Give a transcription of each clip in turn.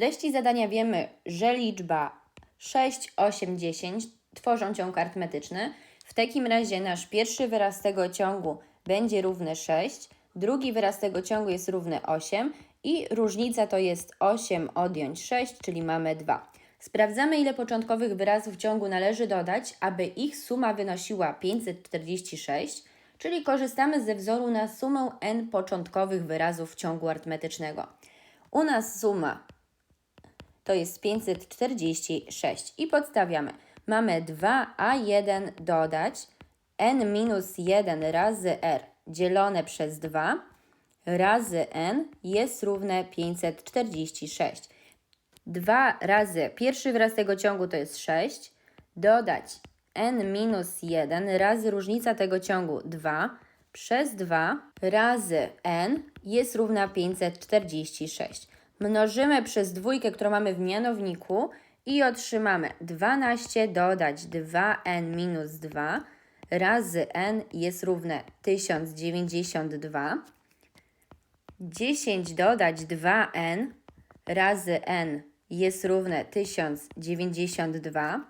treści zadania wiemy, że liczba 6, 8, 10 tworzą ciąg arytmetyczny. W takim razie nasz pierwszy wyraz tego ciągu będzie równy 6, drugi wyraz tego ciągu jest równy 8 i różnica to jest 8 odjąć 6, czyli mamy 2. Sprawdzamy, ile początkowych wyrazów ciągu należy dodać, aby ich suma wynosiła 546, czyli korzystamy ze wzoru na sumę n początkowych wyrazów ciągu arytmetycznego. U nas suma to jest 546 i podstawiamy. Mamy 2a1 dodać n minus 1 razy r dzielone przez 2 razy n jest równe 546. 2 razy pierwszy wyraz tego ciągu to jest 6, dodać n minus 1 razy różnica tego ciągu 2 przez 2 razy n jest równa 546. Mnożymy przez dwójkę, którą mamy w mianowniku i otrzymamy 12 dodać 2n minus 2 razy n jest równe 1092. 10 dodać 2n razy n jest równe 1092.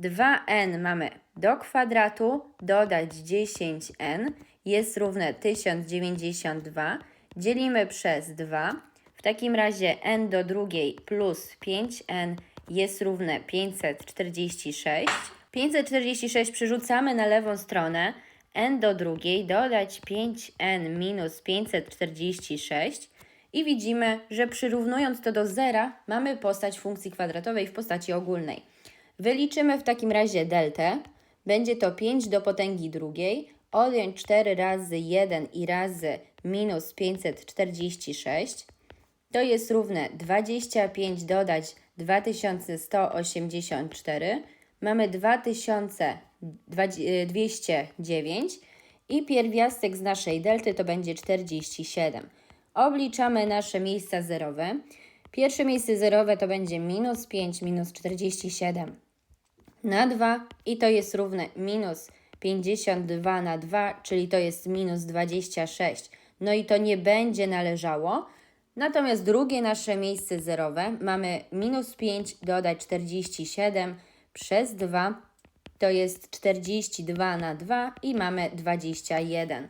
2n mamy do kwadratu, dodać 10n jest równe 1092. Dzielimy przez 2. W takim razie n do drugiej plus 5n jest równe 546. 546 przerzucamy na lewą stronę. n do drugiej dodać 5n minus 546 i widzimy, że przyrównując to do zera mamy postać funkcji kwadratowej w postaci ogólnej. Wyliczymy w takim razie deltę. Będzie to 5 do potęgi drugiej, odjąć 4 razy 1 i razy minus 546. To jest równe 25 dodać 2184. Mamy 2209 i pierwiastek z naszej delty to będzie 47. Obliczamy nasze miejsca zerowe. Pierwsze miejsce zerowe to będzie minus 5 minus 47 na 2 i to jest równe minus 52 na 2, czyli to jest minus 26. No i to nie będzie należało. Natomiast drugie nasze miejsce zerowe mamy minus 5 dodać 47 przez 2 to jest 42 na 2 i mamy 21.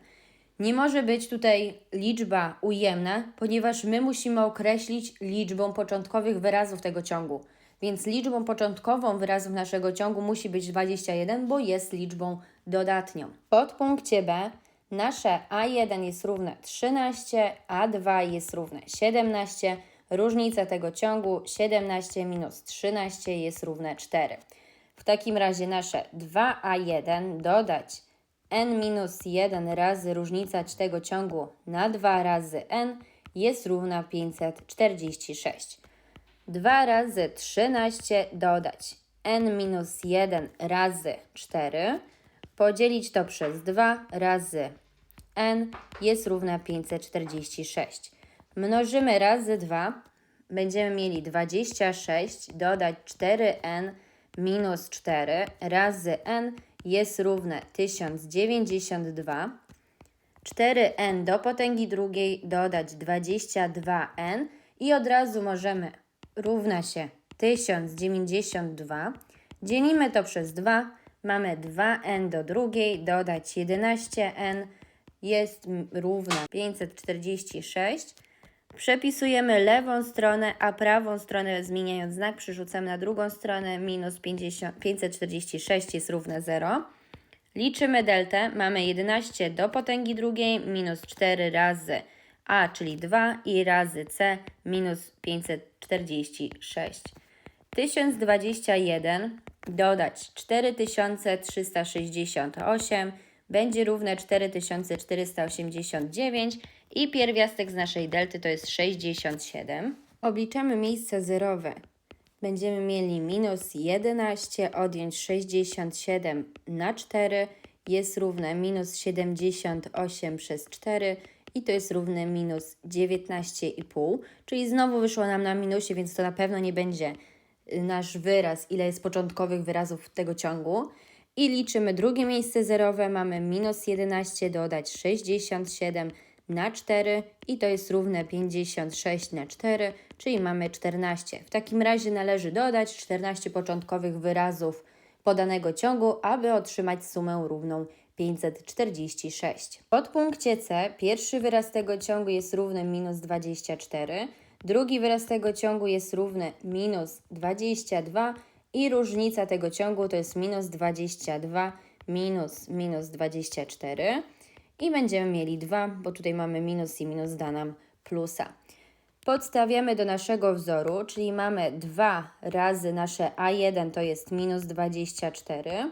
Nie może być tutaj liczba ujemna, ponieważ my musimy określić liczbą początkowych wyrazów tego ciągu. Więc liczbą początkową wyrazów naszego ciągu musi być 21, bo jest liczbą dodatnią. W podpunkcie B nasze A1 jest równe 13, A2 jest równe 17. Różnica tego ciągu 17 minus 13 jest równe 4. W takim razie nasze 2A1 dodać n minus 1 razy różnica tego ciągu na 2 razy n jest równa 546. 2 razy 13 dodać n minus 1 razy 4 podzielić to przez 2 razy n jest równa 546. Mnożymy razy 2, będziemy mieli 26 dodać 4n minus 4 razy n jest równe 1092. 4n do potęgi drugiej dodać 22n i od razu możemy równa się 1092. Dzielimy to przez 2. Mamy 2n do drugiej dodać 11n jest równa 546. Przepisujemy lewą stronę, a prawą stronę zmieniając znak przerzucamy na drugą stronę. Minus 50, 546 jest równe 0. Liczymy deltę. Mamy 11 do potęgi drugiej minus 4 razy a, czyli 2 i razy c minus 546. 1021 dodać 4368 będzie równe 4489 i pierwiastek z naszej delty to jest 67. Obliczamy miejsca zerowe. Będziemy mieli minus 11 odjąć 67 na 4 jest równe minus 78 przez 4 i to jest równe minus 19,5, czyli znowu wyszło nam na minusie, więc to na pewno nie będzie nasz wyraz, ile jest początkowych wyrazów tego ciągu. I liczymy drugie miejsce zerowe, mamy minus 11 dodać 67 na 4 i to jest równe 56 na 4, czyli mamy 14. W takim razie należy dodać 14 początkowych wyrazów podanego ciągu, aby otrzymać sumę równą 546. W podpunkcie C pierwszy wyraz tego ciągu jest równy minus 24, drugi wyraz tego ciągu jest równy minus 22 i różnica tego ciągu to jest minus 22 minus minus 24 i będziemy mieli 2, bo tutaj mamy minus i minus da nam plusa. Podstawiamy do naszego wzoru, czyli mamy 2 razy nasze A1 to jest minus 24,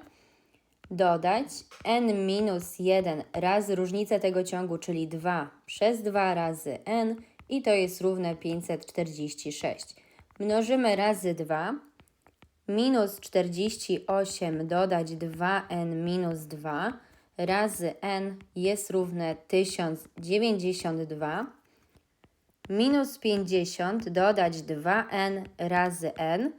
dodać n minus 1 razy różnicę tego ciągu, czyli 2 przez 2 razy n i to jest równe 546. Mnożymy razy 2, minus 48 dodać 2n minus 2 razy n jest równe 1092 minus 50 dodać 2n razy n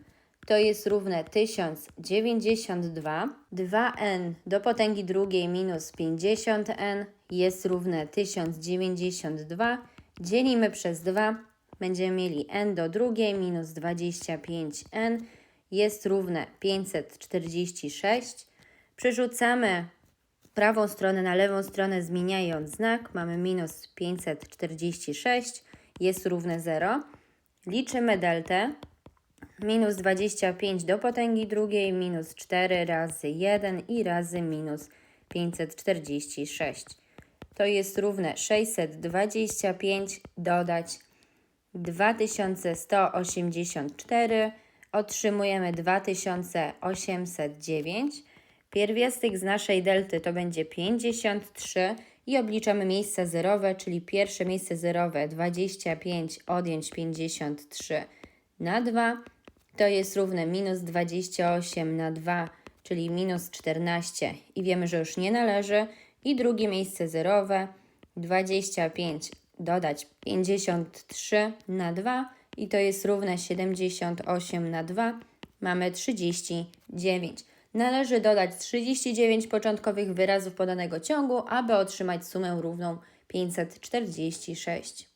to jest równe 1092. 2n do potęgi drugiej minus 50n jest równe 1092. Dzielimy przez 2. Będziemy mieli n do drugiej minus 25n jest równe 546. Przerzucamy prawą stronę na lewą stronę zmieniając znak. Mamy minus 546 jest równe 0. Liczymy deltę. Minus 25 do potęgi drugiej, minus 4 razy 1 i razy minus 546. To jest równe 625 dodać 2184. Otrzymujemy 2809. Pierwiastek z naszej delty to będzie 53 i obliczamy miejsca zerowe, czyli pierwsze miejsce zerowe 25 odjąć 53 na 2 to jest równe minus 28 na 2, czyli minus 14 i wiemy, że już nie należy. I drugie miejsce zerowe 25 dodać 53 na 2 i to jest równe 78 na 2. Mamy 39. Należy dodać 39 początkowych wyrazów podanego ciągu, aby otrzymać sumę równą 546.